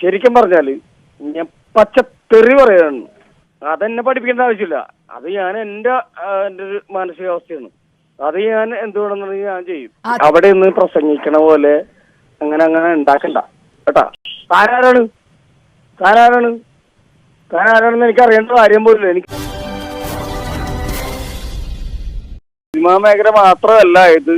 ശരിക്കും പറഞ്ഞാൽ ഞാൻ പച്ച തെറി പറയാണ്. അതെന്നെ പഠിപ്പിക്കേണ്ട ആവശ്യമില്ല. അത് ഞാൻ എന്റെ എന്റെ ഒരു മാനസികാവസ്ഥയാണ്. അത് ഞാൻ എന്തുകൊണ്ടെന്നുണ്ടെങ്കിൽ ഞാൻ ചെയ്യും. അവിടെ നിന്ന് പ്രസംഗിക്കണ പോലെ അങ്ങനെ അങ്ങനെ ഉണ്ടാക്കണ്ട. കേട്ടാ? താനാരാണ്? താനാരാണ്? താനാരാണെന്ന് എനിക്ക് അറിയേണ്ട കാര്യം പോലും എനിക്ക് സിനിമാ മേഖല മാത്രമല്ല ഇത്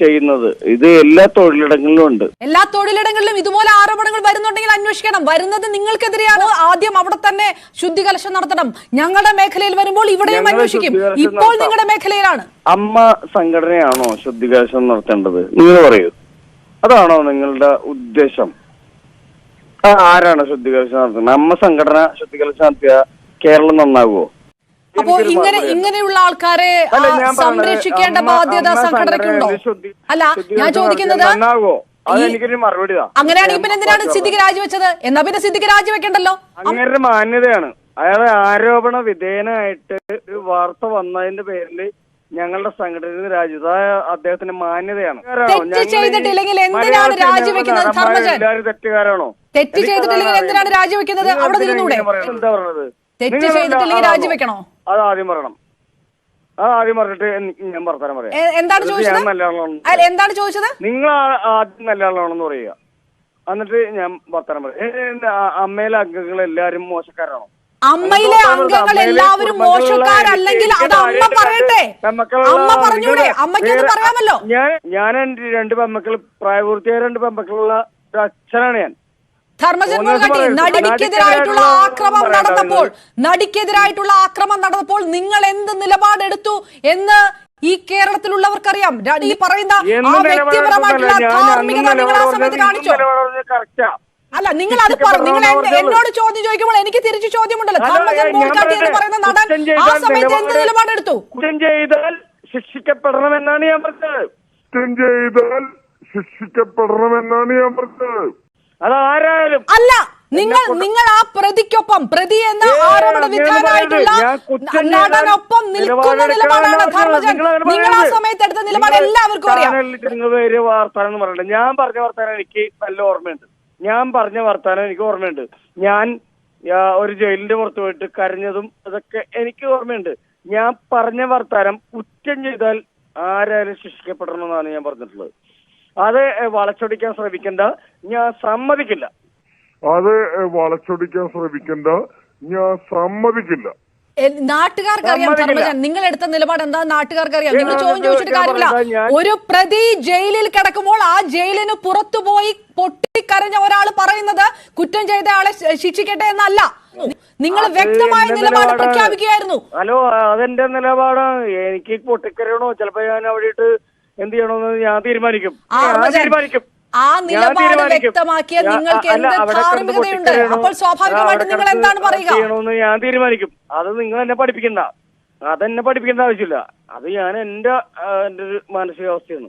ചെയ്യുന്നത്. ഇത് എല്ലാ തൊഴിലിടങ്ങളിലും ഉണ്ട്. എല്ലാ തൊഴിലിടങ്ങളിലും ഇതുപോലെ ആരോപണങ്ങൾ വരുന്നുണ്ടെങ്കിൽ അന്വേഷിക്കണം. വരുന്നത് നിങ്ങൾക്കെതിരെയാണ്. ആദ്യം അവിടെ തന്നെ ശുദ്ധികലശം നടത്തണം. ഞങ്ങളുടെ മേഖലയിൽ വരുമ്പോൾ ഇവിടെയും അന്വേഷിക്കും. ഇപ്പോൾ നിങ്ങളുടെ മേഖലയിലാണ്. അമ്മ സംഘടനയാണോ ശുദ്ധികലശം നടത്തേണ്ടത്? നിങ്ങൾ പറയൂ. അതാണോ നിങ്ങളുടെ ഉദ്ദേശം? ആരാണ് ശുദ്ധികലശം നടത്തുന്നത്? അമ്മ സംഘടന ശുദ്ധികലശം നടത്തിയ കേരളം നന്നാകുമോ അപ്പോ ഇങ്ങനെ ഇങ്ങനെയുള്ള ആൾക്കാരെ സംരക്ഷിക്കേണ്ട ബാധ്യത സംഘടനയ്ക്കുണ്ടോ? അല്ല ഞാൻ ചോദിക്കുന്നത്. അങ്ങനെയാണെങ്കിൽ പിന്നെ എന്തിനാണ് സിദ്ദിഖ് രാജിവെച്ചത്? എന്നാ പിന്നെ സിദ്ദിഖ് രാജിവെക്കണ്ടല്ലോ? അങ്ങനെ മാന്യതയാണ്. അയാളെ ആരോപണ വിധേയനായിട്ട് ഒരു വാർത്ത വന്നതിന്റെ പേരിൽ ഞങ്ങളുടെ സംഘടന രാജു അദ്ദേഹത്തിന്റെ മാന്യതയാണ്. തെറ്റ് ചെയ്തിട്ടില്ലെങ്കിൽ എന്തിനാണ് രാജിവെക്കുന്നത്? ഞങ്ങൾ തെറ്റുകാരാണോ? തെറ്റ് ചെയ്തിട്ടില്ലെങ്കിൽ അതാണ് എന്തിനാണ് രാജിവെക്കുന്നത്? അവിടെ? എന്താ പറഞ്ഞത്? തെറ്റ് ചെയ്തിട്ടില്ലെങ്കിൽ? രാജിവെക്കണോ? അത് ആദ്യം പറയണം. അത് ആദ്യം പറഞ്ഞിട്ട് ഞാൻ വർത്താനം പറയാം. എന്താണ് ചോദിച്ചത്? അല്ല, എന്താണ് ചോദിച്ചത്? നിങ്ങൾ ആദ്യം നല്ല ആളാണെന്ന് പറയുക. എന്നിട്ട് ഞാൻ വർത്താനം പറയാം. അമ്മയിലെ അംഗങ്ങൾ എല്ലാരും മോശക്കാരാണോ? അമ്മയിലെ അംഗങ്ങൾ എല്ലാവരും മോശക്കാരല്ലെങ്കിൽ അത് അമ്മ പറയട്ടെ. അമ്മ പറഞ്ഞൂടെ? അമ്മയ്ക്ക് അത് പറയാമല്ലോ. ഞാൻ ഞാൻ എന്റെ രണ്ട് പെമ്മക്കൾ പ്രായപൂർത്തിയായ രണ്ട് പെമ്മക്കളുള്ള ഒരു അച്ഛനാണ് ഞാൻ. ധർമ്മജൻ പറയരുത്. നടിക്കെതിരായിട്ടുള്ള ആക്രമം നടന്നപ്പോൾ നിങ്ങൾ. നടിക്കെതിരായിട്ടുള്ള ആക്രമം നടന്നപ്പോൾ നിങ്ങൾ എന്ത് നിലപാടെടുത്തു എന്ന് ഈ കേരളത്തിലുള്ളവർക്കറിയാം. ഈ പറയുന്ന ആ വ്യക്തിപരമായിട്ടുള്ള ധാർമ്മികത നിങ്ങൾ ആ സമയത്ത് കാണിച്ചോ? അല്ല നിങ്ങൾ അത് പറ നിങ്ങൾ എന്നെ- എന്നോട് ചോദ്യം ചോദിക്കുമ്പോൾ എനിക്ക് തിരിച്ചു ചോദ്യമുണ്ടല്ലോ. ധർമ്മജൻ ഞാൻ എന്ന് പറയുന്ന നടൻ ആ സമയത്ത് എന്ത് നിലപാട് നിലപാടെടുത്തു? ചെയ്താൽ ശിക്ഷിക്കപ്പെടണമെന്നാണ് ഞാൻ പറഞ്ഞത്. ചെയ്താൽ ശിക്ഷിക്കപ്പെടണമെന്നാണ് ഞാൻ പറഞ്ഞത്. അതാരായാലും അല്ല നിങ്ങൾ നിങ്ങൾ ആ പ്രതിക്കൊപ്പം പ്രതി എന്ന ആരോപണ വിധാനായിട്ടുള്ള നടനൊപ്പം നിൽക്കുന്ന നിലപാടാണ് ധർമ്മജൻ നിങ്ങൾ ആ. സമയത്ത് എടുത്ത നിലപാട് എല്ലാവർക്കും അറിയാം. വർത്താനം എന്ന് പറയണ്ട. ഞാൻ പറഞ്ഞ വർത്താനം എനിക്ക് നല്ല ഓർമ്മയുണ്ട്. ഞാൻ പറഞ്ഞ വർത്താനം എനിക്ക് ഓർമ്മയുണ്ട്. ഞാൻ ഒരു ജയിലിന്റെ പുറത്ത് പോയിട്ട് കരഞ്ഞതും അതൊക്കെ എനിക്ക് ഓർമ്മയുണ്ട്. ഞാൻ പറഞ്ഞ വർത്താനം കുറ്റം ചെയ്താൽ ആരായാലും ശിക്ഷിക്കപ്പെടണമെന്നാണ് ഞാൻ പറഞ്ഞിട്ടുള്ളത്. അത് വളച്ചൊടിക്കാൻ ശ്രമിക്കണ്ട. ഞാൻ സമ്മതിക്കില്ല. അത് വളച്ചൊടിക്കാൻ ശ്രമിക്കണ്ട. ഞാൻ സമ്മതിക്കില്ല. നാട്ടുകാർക്ക്. ധർമ്മജൻ. നിങ്ങൾ എടുത്ത നിലപാട് എന്താ നാട്ടുകാർക്ക് അറിയാം നിങ്ങൾ ചോദ്യം ചോദിച്ചിട്ട് കാര്യമില്ല. ഒരു പ്രതി ജയിലിൽ കിടക്കുമ്പോൾ ആ ജയിലിന് പുറത്തുപോയി പൊട്ടിക്കരഞ്ഞ ഒരാൾ പറയുന്നത് കുറ്റം ചെയ്ത ആളെ ശിക്ഷിക്കട്ടെ എന്നല്ല. നിങ്ങൾ വ്യക്തമായ നിലപാട്. പ്രഖ്യാപിക്കുകയായിരുന്നു. ഹലോ അതെന്റെ നിലപാടാണ്. എനിക്ക് പൊട്ടിക്കരയണോ? ചിലപ്പോ ഞാൻ അവിടെ എന്ത് ചെയ്യണമെന്ന് ഞാൻ തീരുമാനിക്കും. ഞാൻ തീരുമാനിക്കും. ആ നിലപാട്. വ്യക്തമാക്കിയ നിങ്ങൾക്ക് എന്ത് ധാർമ്മികതയുണ്ട്? അപ്പോൾ സ്വാഭാവികമായിട്ടും നിങ്ങൾ എന്താണ് പറയുക? ചെയ്യണമെന്ന് ഞാൻ തീരുമാനിക്കും. അത് നിങ്ങൾ എന്നെ പഠിപ്പിക്കണ്ട. അതെന്നെ പഠിപ്പിക്കേണ്ട ആവശ്യമില്ല. അത് ഞാൻ എന്റെ എന്റെ ഒരു മാനസികാവസ്ഥയാണ്.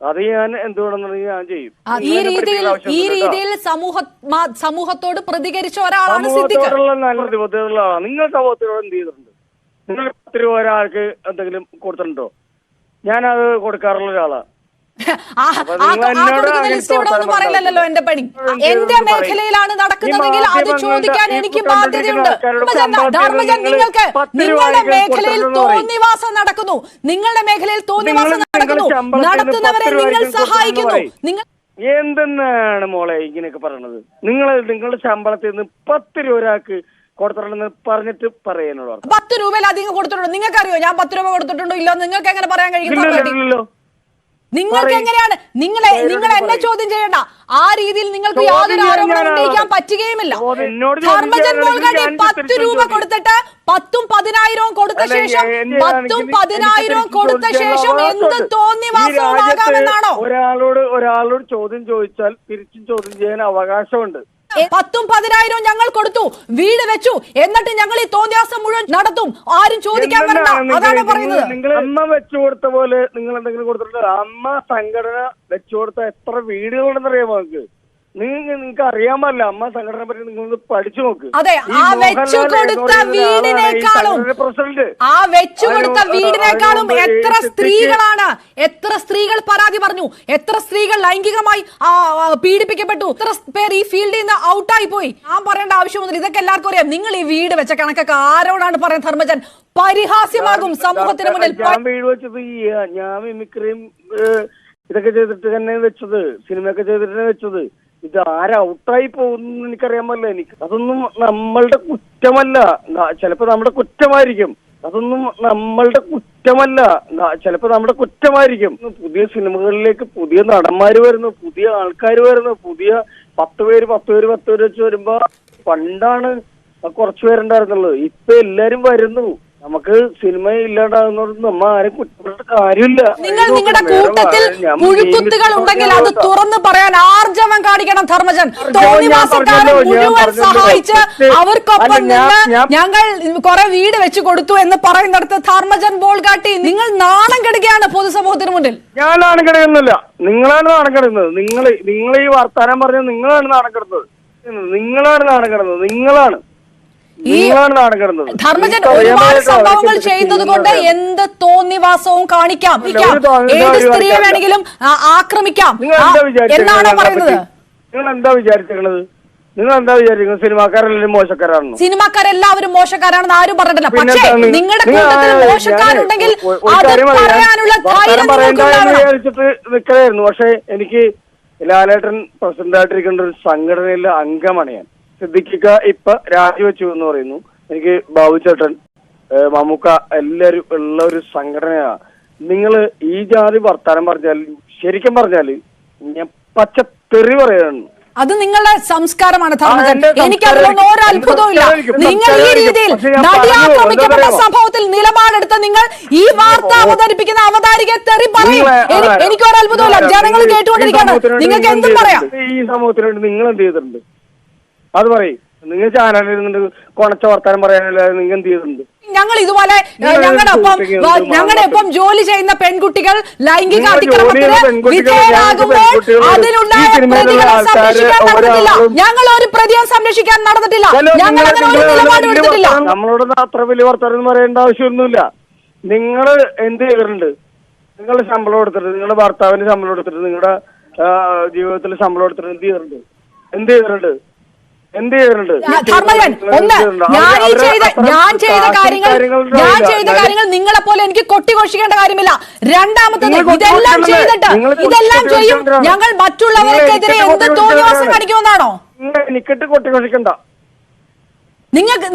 അത് ഞാൻ എന്തുകൊണ്ടെന്നുണ്ടെങ്കിൽ ഞാൻ ചെയ്യും. ഈ രീതിയിൽ ഈ രീതിയിൽ സമൂഹ സമൂഹത്തോട് പ്രതികരിച്ച ഒരാളാണ് സിദ്ദിഖ്. സമൂഹത്തോടുള്ള നല്ല ആളാണ്. നിങ്ങൾ സമൂഹത്തിനോട് എന്ത് ചെയ്തിട്ടുണ്ട് നിങ്ങൾ പത്ത് രൂപ ഒരാൾക്ക് എന്തെങ്കിലും കൊടുത്തിട്ടുണ്ടോ? ഞാനത് കൊടുക്കാറുള്ള ഒരാളാണ് പറയില്ലല്ലോ എന്റെ പണി. എന്റെ മേഖലയിലാണ് നടക്കുന്നതെങ്കിൽ അത് ചോദിക്കാൻ എനിക്ക് ബാധ്യതയുണ്ട്. ധർമ്മജൻ, നിങ്ങൾ നിങ്ങൾക്ക് നിങ്ങളുടെ മേഖലയിൽ തോന്നിവാസം നടക്കുന്നു. നിങ്ങളുടെ മേഖലയിൽ തോന്നിവാസം നടക്കുന്നു. നടത്തുന്നവരെ നിങ്ങൾ സഹായിക്കുന്നു. നിങ്ങൾ എന്തെന്നാണ് മോളെ ഇങ്ങനെയൊക്കെ പറയണത്? നിങ്ങൾ നിങ്ങളുടെ ശമ്പളത്തിൽ നിന്ന് പത്ത് രൂപ ഒരാൾക്ക് കൊടുത്തിട്ടുണ്ടെന്ന് പറഞ്ഞിട്ട് പറയാനുള്ള പത്ത് രൂപയിലധികം കൊടുത്തിട്ടുണ്ടോ. നിങ്ങൾക്കറിയോ? ഞാൻ പത്ത് രൂപ കൊടുത്തിട്ടുണ്ടോ? ഇല്ലോ? നിങ്ങൾക്ക് എങ്ങനെ പറയാൻ കഴിയും നിങ്ങൾക്ക് എങ്ങനെയാണ്? നിങ്ങളെ നിങ്ങൾ എന്നെ ചോദ്യം ചെയ്യണ്ട. ആ രീതിയിൽ നിങ്ങൾക്ക് യാതൊരു ആരോപണം ഉന്നയിക്കാൻ പറ്റുകയുമില്ല. ധർമ്മജൻ ഞാൻ പത്ത് രൂപ കൊടുത്തിട്ട് പത്തും പതിനായിരവും കൊടുത്ത ശേഷം പത്തും പതിനായിരവും കൊടുത്ത ശേഷം എന്ത് തോന്നി ഈ തോന്നിവാസവുമാകാമെന്നാണോ ഒരാളോട് ഒരാളോട് ചോദ്യം ചോദിച്ചാൽ തിരിച്ചും ചോദ്യം ചെയ്യാൻ അവകാശമുണ്ട്. പത്തും പതിനായിരവും ഞങ്ങൾ കൊടുത്തു. വീട് വെച്ചു. എന്നിട്ട് ഞങ്ങൾ ഈ തോന്നിയാസം മുഴുവൻ നടത്തും. ആരും ചോദിക്കാൻ വരണ്ട. അതാണ് പറയുന്നത്. നിങ്ങൾ അമ്മ വെച്ചു കൊടുത്ത പോലെ നിങ്ങൾ എന്തെങ്കിലും കൊടുത്തിട്ടുണ്ട്? അമ്മ സംഘടന വെച്ചു കൊടുത്ത എത്ര വീടുകളുണ്ടെന്ന് അറിയാമോ നിങ്ങൾക്ക്? നിങ്ങൾക്ക് നിങ്ങൾക്ക് അറിയാൻ പാടില്ല. അമ്മ സംഘടന പറ്റി നിങ്ങൾ പഠിച്ചു നോക്ക്. അതെ, ആ വെച്ചു കൊടുത്ത വീടിനേക്കാളും പ്രസിഡന്റ്. ആ വെച്ചു കൊടുത്ത വീടിനേക്കാളും എത്ര സ്ത്രീകളാണ്? എത്ര സ്ത്രീകൾ പരാതി പറഞ്ഞു? എത്ര സ്ത്രീകൾ ലൈംഗികമായി പീഡിപ്പിക്കപ്പെട്ടു? എത്ര പേർ ഈ ഫീൽഡിൽ നിന്ന് ഔട്ടായി പോയി? ഞാൻ പറയേണ്ട ആവശ്യമൊന്നുമില്ല ഇതൊക്കെ എല്ലാവർക്കും അറിയാം. നിങ്ങൾ ഈ വീട് വെച്ച കണക്കൊക്കെ ആരോടാണ് പറയുന്നത് ധർമ്മജൻ? പരിഹാസ്യമാകും സമൂഹത്തിന് മുന്നിൽ. ഞാൻ വീട് വെച്ചത് ഞാൻ മിമിക്രിയും ഇതൊക്കെ ചെയ്തിട്ട് തന്നെ വെച്ചത്. സിനിമയൊക്കെ ചെയ്തിട്ട് തന്നെ വെച്ചത്. ഇത് ആര് ഔട്ടായി പോകുന്നു എനിക്കറിയാൻ പറ്റില്ല എനിക്ക് അതൊന്നും നമ്മളുടെ കുറ്റമല്ല. ചിലപ്പോ നമ്മുടെ കുറ്റമായിരിക്കും. അതൊന്നും നമ്മളുടെ കുറ്റമല്ല. ചിലപ്പോ നമ്മുടെ കുറ്റമായിരിക്കും. പുതിയ സിനിമകളിലേക്ക് പുതിയ നടന്മാര് വരുന്നു പുതിയ ആൾക്കാർ വരുന്നു പുതിയ പത്ത് പേര് പത്ത് പേര് പത്ത് പേര് വെച്ച് വരുമ്പോ പണ്ടാണ് കുറച്ചു പേരുണ്ടായിരുന്നുള്ളൂ ഇപ്പൊ എല്ലാരും വരുന്നു. നമുക്ക് സിനിമ ഇല്ലാണ്ടാകുന്നത് നമ്മ ആരും കുറ്റപ്പെട്ടിട്ട് കാര്യമില്ല. നിങ്ങൾ നിങ്ങളുടെ കൂട്ടത്തിൽ ഞാൻ പുഴുക്കുത്തുകൾ ഉണ്ടെങ്കിൽ അത് തുറന്നു പറയാൻ ആർജവം കാണിക്കണം ധർമ്മജൻ. തോന്നിവാസക്കാരെ മുഴുവൻ സഹായിച്ച് അവർക്കൊപ്പം നിന്ന് ഞങ്ങൾ കുറെ വീട് വെച്ച് കൊടുത്തു എന്ന് പറയുന്നിടത്ത് ധർമ്മജൻ ബോൾ കാട്ടി നിങ്ങൾ നാണം കെടുകയാണ് പൊതുസമൂഹത്തിന് മുന്നിൽ. ഞാൻ നാണം കെടുക്കുന്നില്ല നിങ്ങളാണ് നാണം കെടുക്കുന്നത് നിങ്ങൾ നിങ്ങൾ ഈ വർത്താനം പറഞ്ഞ നിങ്ങളാണ് നാണം കെടുന്നത്. നിങ്ങളാണ് നാണം കെടുന്നത്. നിങ്ങളാണ്. ഈ ധർമ്മജൻ ഒരുപാട് സംഭവങ്ങൾ ചെയ്യുന്നത് കൊണ്ട് എന്ത്? തോന്നിവാസവും കാണിക്കാം. ഏത് സ്ത്രീയെ വേണമെങ്കിലും ആക്രമിക്കാം. നിങ്ങൾ എന്താ എന്നാണോ പറയുന്നത്? നിങ്ങൾ എന്താ വിചാരിച്ചിരിക്കണത് നിങ്ങൾ എന്താ വിചാരിക്കുന്നത് സിനിമാക്കാരെല്ലാം മോശക്കാരാണ് സിനിമാക്കാരെല്ലാവരും മോശക്കാരാണെന്ന് ആരും പറഞ്ഞിട്ടില്ല. പക്ഷേ നിങ്ങളുടെ കൂട്ടത്തിൽ മോശക്കാരുണ്ടെങ്കിൽ വിചാരിച്ചിട്ട് നിൽക്കലായിരുന്നു പക്ഷെ എനിക്ക് ലാലേട്ടൻ പ്രസിഡന്റ് ആയിട്ടിരിക്കേണ്ട ഒരു സംഘടനയിലെ അംഗമാണ് ഞാൻ. സിദ്ദിഖിക്ക ഇപ്പൊ രാജിവെച്ചു എന്ന് പറയുന്നു. എനിക്ക് ബാബു ചേട്ടൻ മമ്മൂക്ക എല്ലാരും ഉള്ള ഒരു സംഘടനയാണ് നിങ്ങൾ ഈ ജാതി വർത്താനം പറഞ്ഞാൽ ശരിക്കും പറഞ്ഞാൽ ഞാൻ പച്ച തെറി പറയാണ്. അത് നിങ്ങളുടെ സംസ്കാരമാണ് എനിക്ക് ഇല്ല. നിങ്ങൾ ഈ രീതിയിൽ നടി ആക്രമിക്കപ്പെട്ട സംഭവത്തിൽ നിലപാടെടുത്ത് നിങ്ങൾ ഈ വാർത്ത അവതരിപ്പിക്കുന്ന അവതാരിക തെറി പറയും. എനിക്കൊരത്ഭുതമില്ല ജനങ്ങൾ കേട്ടുകൊണ്ടിരിക്കുകയാണ്. നിങ്ങൾക്ക് നിങ്ങൾ എന്തും എന്ത് പറയാം. ഈ സമൂഹത്തിനുണ്ട് നിങ്ങൾ എന്ത് ചെയ്തിട്ടുണ്ട്? അത് പറയും. നിങ്ങൾ ചാനലിൽ ഇരുന്നിട്ട് കൊണച്ച വർത്താനം പറയാനല്ലാതെ നിങ്ങൾ എന്ത് ചെയ്തിട്ടുണ്ട് ഞങ്ങൾ ഇതുപോലെ ഞങ്ങളൊപ്പം ഞങ്ങളുടെ ഒപ്പം ജോലി ചെയ്യുന്ന പെൺകുട്ടികൾ ലൈംഗിക നിങ്ങൾ അതിക്രമത്തിന് വിധേയരാകുമ്പോൾ സിനിമയിലുള്ള പ്രതികളെ സംരക്ഷിക്കാൻ നടന്നിട്ടില്ല. ഞങ്ങൾ ഒരു പ്രതിയെ സംരക്ഷിക്കാൻ നടന്നിട്ടില്ല. ഞങ്ങൾ നിങ്ങൾ- അങ്ങനെ ഒരു നിലപാട് എടുത്തിട്ടില്ല. നമ്മളോടൊന്നും അത്ര വലിയ വർത്തമാനം പറയേണ്ട ആവശ്യമൊന്നുമില്ല. നിങ്ങൾ എന്ത് ചെയ്തിട്ടുണ്ട്? നിങ്ങളുടെ ശമ്പളം എടുത്തിട്ട് നിങ്ങളുടെ ഭർത്താവിന് ശമ്പളം എടുത്തിട്ട് നിങ്ങളുടെ ജീവിതത്തിൽ ശമ്പളം എടുത്തിട്ട് എന്ത് ചെയ്തിട്ടുണ്ട്? എന്ത് ചെയ്തിട്ടുണ്ട്? ധർമ്മജൻ ഒന്ന്. ഞാൻ ഈ ചെയ്ത ഞാൻ ചെയ്ത കാര്യങ്ങൾ ഞാൻ ചെയ്ത കാര്യങ്ങൾ നിങ്ങളെ പോലെ എനിക്ക് കൊട്ടിഘോഷിക്കേണ്ട കാര്യമില്ല. രണ്ടാമത്തത് ഇതെല്ലാം ചെയ്തിട്ട് ഇതെല്ലാം ചെയ്യും. ഞങ്ങൾ മറ്റുള്ളവർക്കെതിരെ എന്ത്? തോന്നിവാസം കാണിക്കുമെന്നാണോ? നിക്കട്ട് കൊട്ടിഘോഷിക്കണ്ട.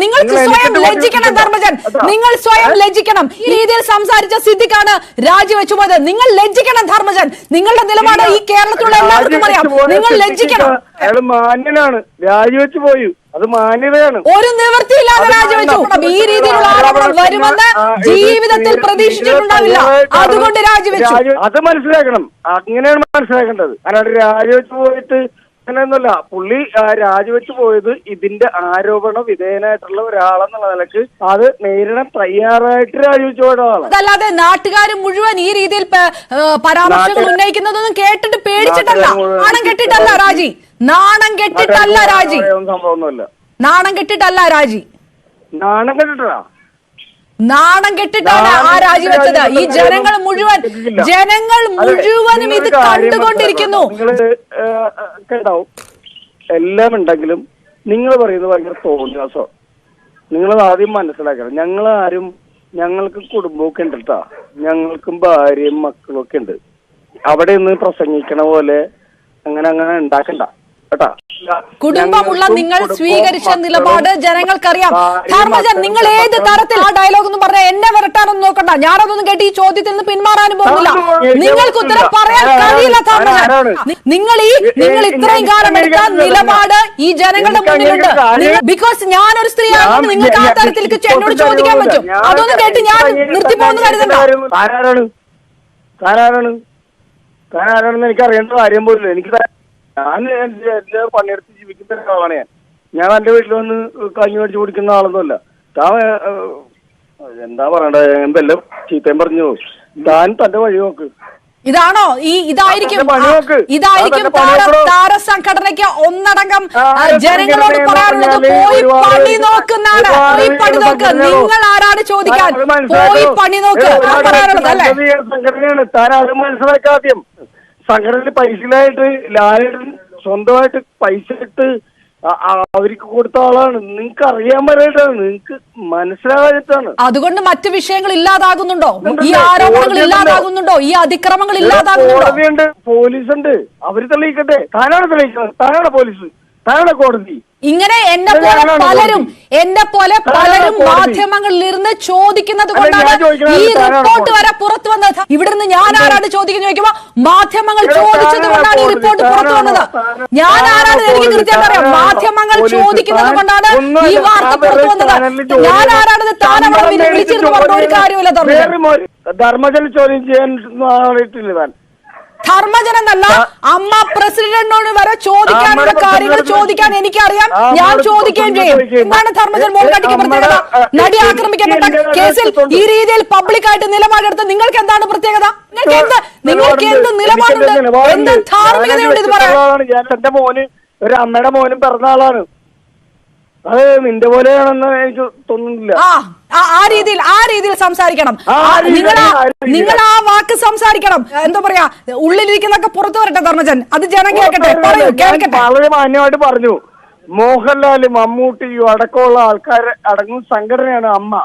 നിങ്ങൾ സ്വയം ലജ്ജിക്കണം ധർമ്മജൻ. നിങ്ങൾ സ്വയം? ലജ്ജിക്കണം. ഈ രീതിയിൽ സംസാരിച്ച സിദ്ധിക്കാണ് രാജിവെച്ചു പോയത് നിങ്ങൾ ലജ്ജിക്കണം ധർമ്മജൻ. നിങ്ങളുടെ നിലപാട് ഈ കേരളത്തിലുള്ള എല്ലാവർക്കും അറിയാം. നിങ്ങൾ ലജ്ജിക്കണം. അയാൾ മാന്യനാണ്. രാജിവെച്ചു പോയി. അത് മാന്യതയാണ്. ഒരു നിവൃത്തിയില്ലാതെ രാജിവെച്ചു. ഈ രീതിയിലുള്ള ആരോപണം വരുമെന്ന് ജീവിതത്തിൽ പ്രതീക്ഷിച്ചിട്ടുണ്ടാവില്ല. അതുകൊണ്ട് രാജിവെച്ചു. അത് മനസ്സിലാക്കണം. അങ്ങനെയാണ് മനസ്സിലാക്കേണ്ടത്. അല്ലാണ്ട് രാജിവെച്ചു പോയിട്ട് അങ്ങനെയൊന്നുമല്ല. പുള്ളി രാജിവെച്ചു പോയത് ഇതിന്റെ ആരോപണ വിധേയനായിട്ടുള്ള ഒരാളെന്നുള്ള നിലയ്ക്ക് അത് നേരിടാൻ തയ്യാറായിട്ട് രാജിവെച്ചു പോയ ഒരാളാണ്. അതല്ലാതെ നാട്ടുകാർ മുഴുവൻ ഈ രീതിയിൽ പരാമർശങ്ങൾ ഉന്നയിക്കുന്നതൊന്നും കേട്ടിട്ട് പേടിച്ചിട്ടല്ല. നാണം കെട്ടിട്ടല്ല രാജി. നാണം കെട്ടിട്ടല്ല രാജി. സംഭവമൊന്നുമല്ല. നാണം കെട്ടിട്ടല്ല രാജി. നാണം കണ്ടിട്ടാ നാണം കെട്ടിട്ടാണ് ആ രാജിവെച്ചത് ഈ ജനങ്ങൾ മുഴുവൻ ജനങ്ങൾ മുഴുവനും ഇത് കണ്ടുകൊണ്ടിരിക്കുന്നു. കേട്ടാവും എല്ലാം ഉണ്ടെങ്കിലും നിങ്ങൾ പറയുന്നത് ഭയങ്കര തോന്നിയാസോ? നിങ്ങൾ ആദ്യം മനസ്സിലാക്കണം. ഞങ്ങൾ ആരും ഞങ്ങൾക്ക് കുടുംബമൊക്കെ ഉണ്ട് കേട്ടാ ഞങ്ങൾക്കും ഭാര്യയും മക്കളും ഒക്കെ ഉണ്ട്. അവിടെ നിന്ന് പ്രസംഗിക്കണ പോലെ അങ്ങനെ അങ്ങനെ ഉണ്ടാക്കണ്ട. കേട്ടാ? കുടുംബമുള്ള നിങ്ങൾ സ്വീകരിച്ച നിലപാട് ജനങ്ങൾക്കറിയാം. ധർമ്മജൻ നിങ്ങൾ ഏത് തരത്തിൽ ആ ഡയലോഗ് എന്ന് പറഞ്ഞാൽ എന്നെ വരട്ടാനൊന്നും നോക്കണ്ട. ഞാനതൊന്നും കേട്ട് ഈ ചോദ്യത്തിൽ നിന്ന് പിന്മാറാനും പോകുന്നില്ല. നിങ്ങൾക്ക് ഉത്തരം പറയാൻ കഴിയില്ല ധർമ്മജൻ. നിങ്ങൾ ഈ നിങ്ങൾ ഇത്രയും കാലം എടുക്കാൻ നിലപാട് ഈ ജനങ്ങളുടെ മുന്നിലുണ്ട്. ബിക്കോസ് ഞാൻ ഞാനൊരു സ്ത്രീയാണെന്ന് ഞാൻ- നിങ്ങൾക്ക് ആ തരത്തിൽ തരത്തിലേക്ക് എന്നോട് ചോദിക്കാൻ പറ്റും. അതൊന്നും കേട്ട് ഞാൻ നിർത്തി നിർത്തിപ്പോന്ന് കരുതണ്ട താനാരാണ് താനാരാണ് താനാരാണെന്ന് എനിക്ക് അറിയേണ്ട കാര്യം പോലും എനിക്ക് ഞാൻ എന്റെ പണിയെടുത്ത് ജീവിക്കുന്ന ഒരാളാണ് ഞാൻ. ഞാൻ എന്റെ വീട്ടിൽ വന്ന് കഞ്ഞി മേടിച്ച് കുടിക്കുന്ന ആളൊന്നുമല്ല. താൻ എന്താ പറയണ്ടത് എന്തെല്ലാം ചീത്തയും പറഞ്ഞു? താൻ തന്റെ വഴി നോക്ക്. ഇതാണോ? ഈ ഇതായിരിക്കും. ഇതായിരിക്കും താര സംഘടനയ്ക്ക് ഒന്നടങ്കം ജനങ്ങളോട് പറയാറുള്ളത് പോയി പണി നോക്കുന്നാണ് പോയി പണി നോക്ക്? നിങ്ങൾ ആരാണ് ചോദിക്കാൻ? പോയി പണി നോക്ക്. പറയാറുള്ളത് അല്ലേ? മനസ്സിലാക്കാദ്യം സംഘടനയിൽ പൈസയിലായിട്ട് ലാലേട്ടൻ സ്വന്തമായിട്ട് പൈസ ഇട്ട് അവർക്ക് കൊടുത്ത ആളാണ്. നിങ്ങൾക്ക് അറിയാൻ പറയട്ടാണ് നിങ്ങൾക്ക് മനസ്സിലാകാനാണ് അതുകൊണ്ട് മറ്റ് വിഷയങ്ങൾ ഇല്ലാതാകുന്നുണ്ടോ? ഈ ആരോപണങ്ങൾ ഇല്ലാതാകുന്നുണ്ടോ? ഈ അതിക്രമങ്ങൾ ഇല്ലാതാകുന്നുണ്ടോ? കോടതിയുണ്ട് പോലീസുണ്ട്. അവർ തെളിയിക്കട്ടെ. താനാണ് തെളിയിക്കുന്നത്. താനാണ് പോലീസ്. താനാണ് കോടതി. ഇങ്ങനെ എന്നെ പോലെ പലരും. എന്നെ പോലെ പലരും മാധ്യമങ്ങളിൽ ഇരുന്ന് ചോദിക്കുന്നത് കൊണ്ടാണ് ഈ റിപ്പോർട്ട് വരെ പുറത്തു വന്നത്. ഇവിടെ നിന്ന് ഞാൻ ആരാണ് ചോദിക്കുന്നു ചോദിക്കുമ്പോ മാധ്യമങ്ങൾ ചോദിച്ചത് കൊണ്ടാണ് ഈ റിപ്പോർട്ട് പുറത്തു വന്നത്. ഞാൻ ആരാണ് എനിക്ക് കൃത്യം കൃത്യമായിട്ട് അറിയാം. മാധ്യമങ്ങൾ ചോദിക്കുന്നത് കൊണ്ടാണ് ഈ വാർത്ത പുറത്തു വന്നത്. ഞാൻ ആരാണ് അവിടെ വിളിച്ചിരുന്നു പറഞ്ഞ ഒരു കാര്യമില്ല ധർമ്മജൻ ചോദ്യം ചെയ്യാൻ താൻ ധർമ്മജൻ എന്നല്ല അമ്മ പ്രസിഡന്റിനോട് വരെ ചോദിക്കാനുള്ള കാര്യങ്ങൾ ചോദിക്കാൻ എനിക്കറിയാം. ഞാൻ ചോദിക്കുകയും ചെയ്യും. എന്താണ് ധർമ്മജൻ മോൾക്കാട്ടിക്ക് പ്രത്യേകത? നടി ആക്രമിക്കപ്പെട്ട കേസിൽ ഈ രീതിയിൽ പബ്ലിക്കായിട്ട് നിലപാടെടുത്ത് നിങ്ങൾക്ക് എന്താണ് പ്രത്യേകത? നിങ്ങൾക്ക് എന്ത് നിങ്ങൾക്ക് എന്ത് നിലപാടുണ്ട്. എന്ത് ധാർമ്മികതയുണ്ട് ഇത് പറയാൻ? മോന് ഒരു അമ്മയുടെ മോനും പിറന്ന ആളാണ്. അത് നിന്റെ പോലെയാണെന്ന് എനിക്ക് തോന്നുന്നില്ല. ആ രീതിയിൽ ആ രീതിയിൽ സംസാരിക്കണം. നിങ്ങൾ. നിങ്ങൾ ആ വാക്ക് സംസാരിക്കണം. എന്താ പറയാ ഉള്ളിലിരിക്കുന്നൊക്കെ പുറത്തു വരട്ടെ ധർമ്മജൻ. അത് ജനം കേൾക്കട്ടെ. പറയൂ കേൾക്കട്ടെ. വളരെ മാന്യമായിട്ട് പറഞ്ഞു. മോഹൻലാൽ മമ്മൂട്ടി അടക്കമുള്ള ആൾക്കാർ അടങ്ങുന്ന സംഘടനയാണ് അമ്മ.